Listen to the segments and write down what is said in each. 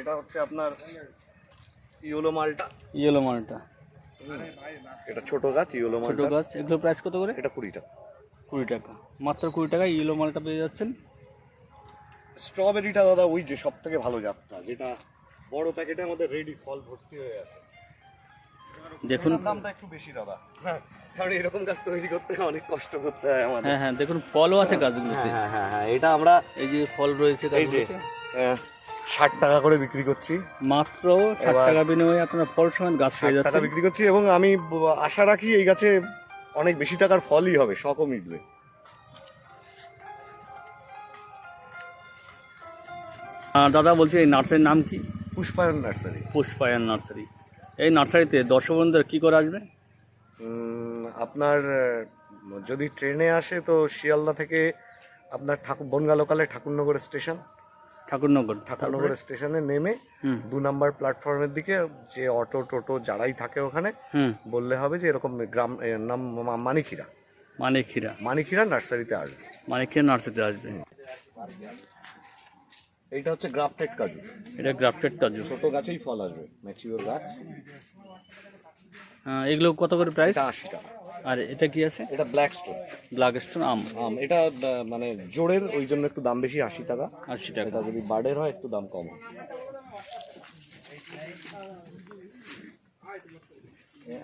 এটা হচ্ছে আপনার ইয়োলো মালটা। ইয়েলো মালটা। এটা ছোট গাছ ইয়েলো ইয়োলো ছোট গাছ এগুলো প্রাইস কত করে? এটা কুড়ি টাকা। কুড়ি টাকা। মাত্র কুড়ি টাকায় ইয়েলো মালটা পেয়ে যাচ্ছেন। স্ট্রবেরিটা দাদা ওই যে সব থেকে ভালো যাত্রা যেটা বড় প্যাকেটে আমাদের রেডি ফল ভর্তি হয়ে আছে। দেখুন। দামটা একটু বেশি দাদা। হ্যাঁ কারণ এরকম গাছ তৈরি করতে অনেক কষ্ট করতে হয় আমাদের। হ্যাঁ হ্যাঁ দেখুন ফলও আছে গাছগুলোতে। হ্যাঁ হ্যাঁ হ্যাঁ এটা আমরা এই যে ফল রয়েছে গাছগুলোতে। ষাট টাকা করে বিক্রি করছি। মাত্র ষাট টাকা বিনিময়ে আপনারা ফল সমেত গাছ পেয়ে টাকা বিক্রি করছি এবং আমি আশা রাখি এই গাছে অনেক বেশি টাকার ফলই হবে মিটবে। আহ, দাদা বলছি এই নার্সারির নাম কি? পুষ্পায়ন নার্সারি। পুষ্পায়ন নার্সারি। এই নার্সারিতে দর্শক কী করে আসবে? আপনার যদি ট্রেনে আসে তো শিয়ালদা থেকে আপনার ঠাকুর বনগা লোকালে ঠাকুরনগর স্টেশন। ঠাকুরনগর। ঠাকুরনগর স্টেশনে নেমে দু নাম্বার প্ল্যাটফর্মের দিকে যে অটো টোটো যারাই থাকে ওখানে বললে হবে যে এরকম গ্রাম নাম মা- মানিখিরা মানিকখিরা মানিখিরা নার্সারিতে আসবে। মানিকখিরা নার্সারিতে আসবে। এইটা হচ্ছে গ্রাফটেড কাজু। এটা গ্রাফটেড কাজু। ছোট গাছেই ফল আসবে ম্যাচিওর গাছ। এগুলো কত করে প্রাইস? এটা আশি টাকা। আর এটা কি আছে? এটা ব্ল্যাক স্টোন ব্ল্যাক স্টোন আম। আম এটা মানে জোড়ের ওই জন্য একটু দাম বেশি আশি টাকা। আশি টাকা। এটা যদি বার্ডের হয় একটু দাম কম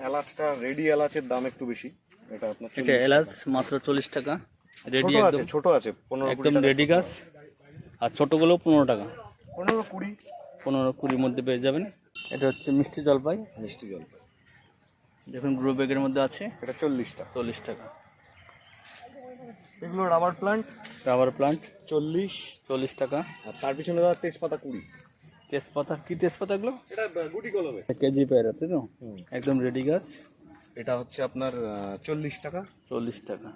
এলাচটা রেডি এলাচের দাম একটু বেশি। এটা আপনার এটা এলাচ মাত্র চল্লিশ টাকা। রেডি আছে ছোট আছে পনেরো একদম টাকা। রেডি গাছ। আর ছোটোগুলো পনেরো টাকা। পনেরো কুড়ি। পনেরো কুড়ির মধ্যে পেয়ে যাবেন। এটা হচ্ছে মিষ্টি জলপাই। মিষ্টি জল দেখুন গ্রো ব্যাগের মধ্যে আছে। এটা চল্লিশ টাকা চল্লিশ টাকা। এগুলো রাবার প্লান্ট রাবার প্লান্ট চল্লিশ। চল্লিশ টাকা। আর তার পিছনে দাদা তেজপাতা কুড়ি। তেজপাতা কি তেজপাতাগুলো এটা গুটি কলমে। কেজি পেয়ে তাই তো? একদম রেডি গাছ। এটা হচ্ছে আপনার চল্লিশ টাকা। চল্লিশ টাকা।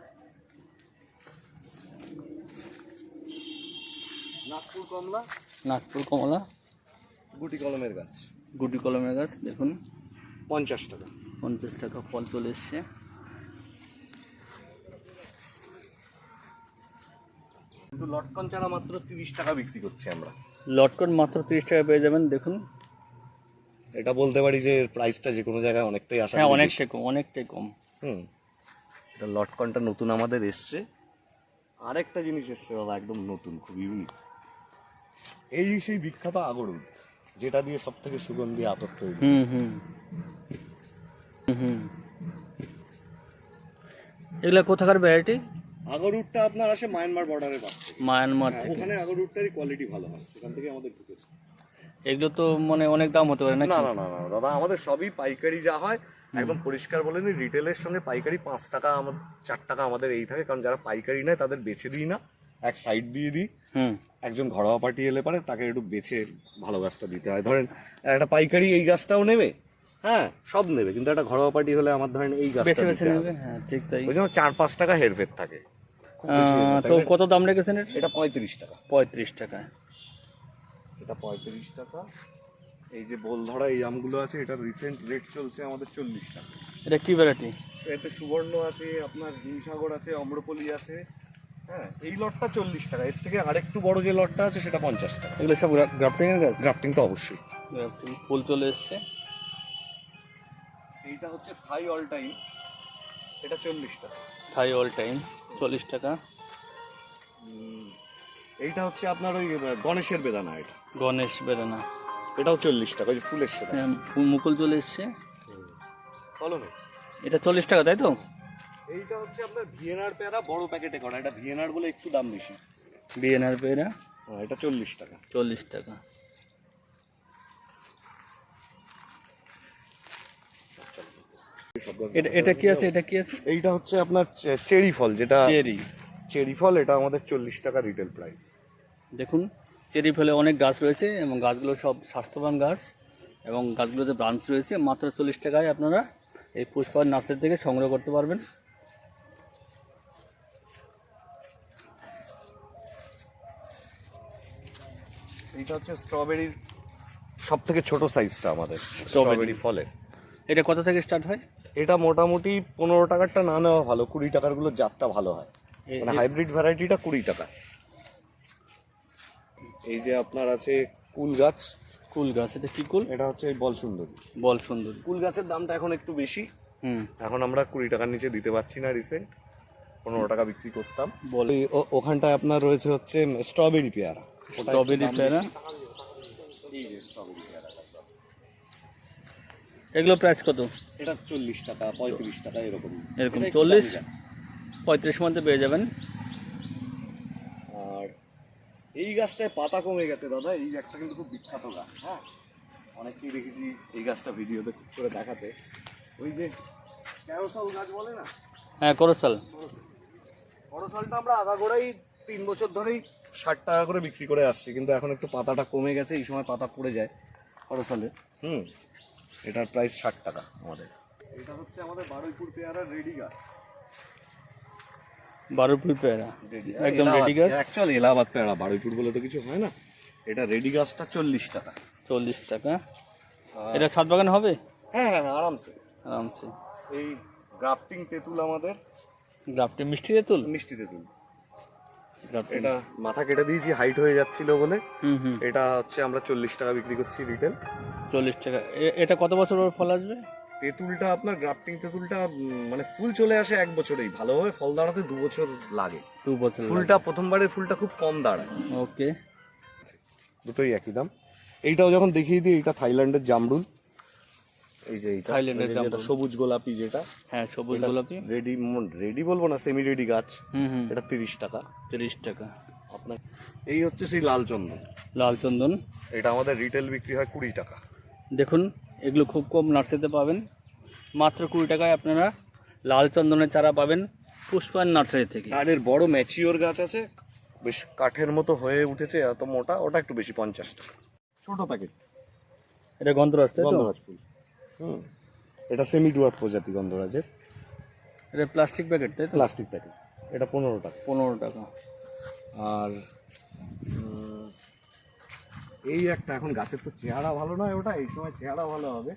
নাগপুর কমলা নাগপুর কমলা। গুটি কলমের গাছ। গুটি কলমের গাছ দেখুন। পঞ্চাশ টাকা। পঞ্চাশ টাকা ফল চলে এসছে। কিন্তু লটকন চারা মাত্র তিরিশ টাকা বিক্রি করছি আমরা। লটকন মাত্র তিরিশ টাকা পেয়ে যাবেন দেখুন। এটা বলতে পারি যে প্রাইসটা যে কোনো জায়গায় অনেকটাই আসা হ্যাঁ অনেকটাই কম অনেকটাই কম। হুম। এটা লটকনটা নতুন আমাদের এসছে। আরেকটা জিনিস এসছে দাদা একদম নতুন খুব ইউনিক এই সেই বিখ্যাত আগরুদ যেটা দিয়ে সব থেকে সুগন্ধি আতর তৈরি। হুম হুম। হুম, এগুলা কোথাকার ভ্যারাইটি আগরুদটা আপনার আসে মায়ানমার বর্ডারের পাশ মায়ানমার থেকে। ওখানে আগরুদটারই কোয়ালিটি ভালো হয় সেখান থেকে আমাদের ঢুকেছে। এগুলো তো মানে অনেক দাম হতে পারে না না না না দাদা আমাদের সবই পাইকারি যা হয় একদম পরিষ্কার বলে নি রিটেলের সঙ্গে পাইকারি পাঁচ টাকা আমার চার টাকা আমাদের এই থাকে কারণ যারা পাইকারি নেয় তাদের বেছে দিই না এক সাইড দিয়ে দিই। হুম। একজন ঘরোয়া পার্টি এলে পারে তাকে একটু বেছে ভালো গাছটা দিতে হয়। ধরেন একটা পাইকারি এই গাছটাও নেবে হ্যাঁ সব নেবে। কিন্তু একটা ঘরোয়া পার্টি হলে আমার ধরেন এই গাছটা বেছে বেছে নেবে? হ্যাঁ ঠিক তাই। ওই জন্য চার পাঁচ টাকা হেরফের থাকে। তো কত দাম রেখেছেন এটা? এটা পঁয়ত্রিশ টাকা। পঁয়ত্রিশ টাকা। এটা পঁয়ত্রিশ টাকা। এই যে বোল ধরা এই আমগুলো আছে এটা রিসেন্ট রেট চলছে আমাদের চল্লিশ টাকা। এটা কি ভ্যারাইটি এতে সুবর্ণ আছে আপনার হিমসাগর আছে অম্রপলি আছে। হ্যাঁ এই লটটা চল্লিশ টাকা। এর থেকে আরেকটু বড় যে লটটা আছে সেটা পঞ্চাশ টাকা। এগুলো সব গ্রাফটিং এর গাছ? গ্রাফটিং তো অবশ্যই। গ্রাফটিং ফুল চলে এসছে। এইটা হচ্ছে থাই অল টাইম। এটা চল্লিশ টাকা। থাই অল টাইম চল্লিশ টাকা। এইটা হচ্ছে আপনার ওই গণেশের বেদানা এটা। গণেশ বেদানা। এটাও চল্লিশ টাকা ওই যে ফুলের সেটা। হ্যাঁ, ফুল মুকুল চলে এসছে। কলমে এটা চল্লিশ টাকা তাই তো? এইটা হচ্ছে আপনার ভিএনআর পেয়ারা বড় প্যাকেটে করা। এটা ভিএনআর বলে একটু দাম বেশি। বিএনআর পেরা হ্যাঁ এটা চল্লিশ টাকা। চল্লিশ টাকা। এটা এটা কি আছে? এটা কি আছে? এইটা হচ্ছে আপনার চেরি ফল যেটা চেরি। চেরি ফল এটা আমাদের চল্লিশ টাকা রিটেল প্রাইস দেখুন চেরি ফলে অনেক গাছ রয়েছে এবং গাছগুলো সব স্বাস্থ্যবান গাছ এবং গাছগুলোতে ব্রাঞ্চ রয়েছে। মাত্র চল্লিশ টাকায় আপনারা এই পুষ্পা নার্সারি থেকে সংগ্রহ করতে পারবেন। এইটা হচ্ছে স্ট্রবেরির সব থেকে ছোট সাইজটা আমাদের স্ট্রবেরি ফলের। এটা কত থেকে স্টার্ট হয়? এটা মোটামুটি পনেরো টাকারটা না নেওয়া ভালো কুড়ি টাকারগুলো জাতটা ভালো হয়। মানে হাইব্রিড ভ্যারাইটিটা কুড়ি টাকা। এই যে আপনার আছে কুল গাছ। কুল গাছ এটা কি কুল? এটা হচ্ছে বল সুন্দরী। বল সুন্দরী। কুল গাছের দামটা এখন একটু বেশি। হুম। এখন আমরা কুড়ি টাকার নিচে দিতে পারছি না রিসেন্ট পনেরো টাকা বিক্রি করতাম। বল। ওখানটায় আপনার রয়েছে হচ্ছে স্ট্রবেরি পেয়ারা। স্ট্রবেরি পেয়ারা? এই যে স্ট্রবেরি। এগুলো প্রাইস কত? এটা চল্লিশ টাকা পঁয়ত্রিশ টাকা এরকম। এরকম, এটা একটু 40? দামি গাছ। পঁয়ত্রিশ মধ্যে পেয়ে যাবেন। আর এই গাছটায় পাতা কমে গেছে দাদা এই একটা কিন্তু খুব বিখ্যাত গাছ হ্যাঁ? অনেককেই দেখেছি এই গাছটা ভিডিওতে করে দেখাতে। ওই যে ক্যারোসল গাছ বলে না? হ্যাঁ করসাল করসলটা আমরা আগাগোড়াই তিন বছর ধরেই ষাট টাকা করে বিক্রি করে আসছি কিন্তু এখন একটু পাতাটা কমে গেছে এই সময় পাতা পড়ে যায় করসলে হুম? এটার প্রাইস ষাট টাকা আমাদের। এটা হচ্ছে আমাদের বারুইপুর পেয়ারার রেডি গাছ। পেয়ারা? রেডি একদম ready গাছ? অ্যাকচুয়ালি এলাহাবাদ পেয়ারা বারুইপুর বলে তো কিছু হয় না। এটা রেডি গাছটা চল্লিশ টাকা। চল্লিশ টাকা। এটা ছাদ বাগান হবে? হ্যাঁ হ্যাঁ হ্যাঁ, আরামসে। আরামসে। এই গ্রাফটিং তেঁতুল আমাদের। গ্রাফটি মিষ্টি তেঁতুল? মিষ্টি তেঁতুল। এটা মাথা কেটে দিয়েছি হাইট হয়ে যাচ্ছিল বলে। হুম হুম। এটা হচ্ছে আমরা চল্লিশ টাকা বিক্রি করছি রিটেল চল্লিশ টাকা। এটা কত বছর পর ফল আসবে? তেঁতুলটা আপনার গ্রাফটিং তেঁতুলটা মানে ফুল চলে আসে এক বছরেই। ভালোভাবে ফল দাঁড়াতে দু বছর লাগে। দু বছর ফুলটা প্রথমবারের ফুলটা খুব কম দাঁড়ায়। ওকে দুটোই একই দাম। এইটাও যখন দেখিয়ে দিই এটা থাইল্যান্ডের জামরুল। এই যে থাইল্যান্ডের যেটা সবুজ গোলাপি যেটা হ্যাঁ সবুজ গোলাপি। রেডি রেডি বলব না সেমি রেডি গাছ এটা তিরিশ টাকা। তিরিশ টাকা। আপনার এই হচ্ছে সেই লাল চন্দন। লাল চন্দন। এটা আমাদের রিটেল বিক্রি হয় কুড়ি টাকা। দেখুন এগুলো খুব কম নার্সারিতে পাবেন। মাত্র কুড়ি টাকায় আপনারা লাল চন্দনের চারা পাবেন পুষ্পান নার্সারি থেকে। আর এর বড় ম্যাচিওর গাছ আছে বেশ কাঠের মতো হয়ে উঠেছে এত মোটা ওটা একটু বেশি পঞ্চাশ টাকা। ছোট প্যাকেট এটা গন্ধরাজ গন্ধরাজ ফুল। হুম। এটা সেমি ডুয়ার প্রজাতি গন্ধরাজের। এটা প্লাস্টিক প্যাকেট তাই প্লাস্টিক প্যাকেট এটা পনেরো টাকা। পনেরো টাকা। আর এই একটা এখন গাছের তো চেহারা ভালো নয় ওটা এই সময় চেহারা ভালো হবে।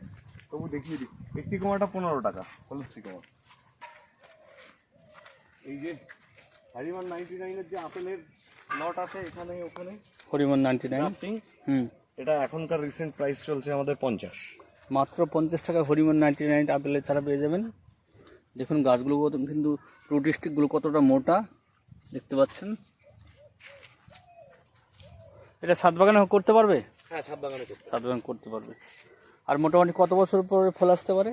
তবু দেখিয়ে দিই। একটি কমাটা পনেরো টাকা। হলুদ কমা এই যে হারিমান নাইনটি নাইনের যে আপেলের লট আছে এখানে ওখানে হরিমান নাইনটি নাইন। হুম। এটা এখনকার রিসেন্ট প্রাইস চলছে আমাদের পঞ্চাশ। মাত্র পঞ্চাশ টাকা হরিমন নাইনটি নাইন আপেলের ছাড়া পেয়ে যাবেন। দেখুন গাছগুলো কিন্তু রুট স্টিকগুলো কতটা মোটা দেখতে পাচ্ছেন। এটা ছাদ বাগানে করতে পারবে? হ্যাঁ বাগানে ছাদ বাগান করতে পারবে। আর মোটামুটি কত বছর পরে ফল আসতে পারে?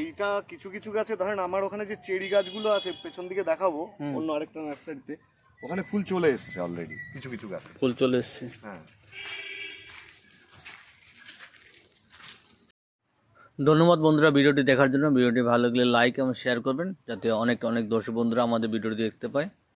এইটা কিছু কিছু গাছে ধরেন আমার ওখানে যে চেরি গাছগুলো আছে পেছন দিকে দেখাবো অন্য আরেকটা নার্সারিতে ওখানে ফুল চলে এসছে অলরেডি কিছু কিছু গাছে। ফুল চলে এসছে। হ্যাঁ। ধন্যবাদ বন্ধুরা ভিডিওটি দেখার জন্য। ভিডিওটি ভালো লাগলে লাইক এবং শেয়ার করবেন, যাতে অনেক অনেক দর্শক বন্ধুরা আমাদের ভিডিওটি দেখতে পায়।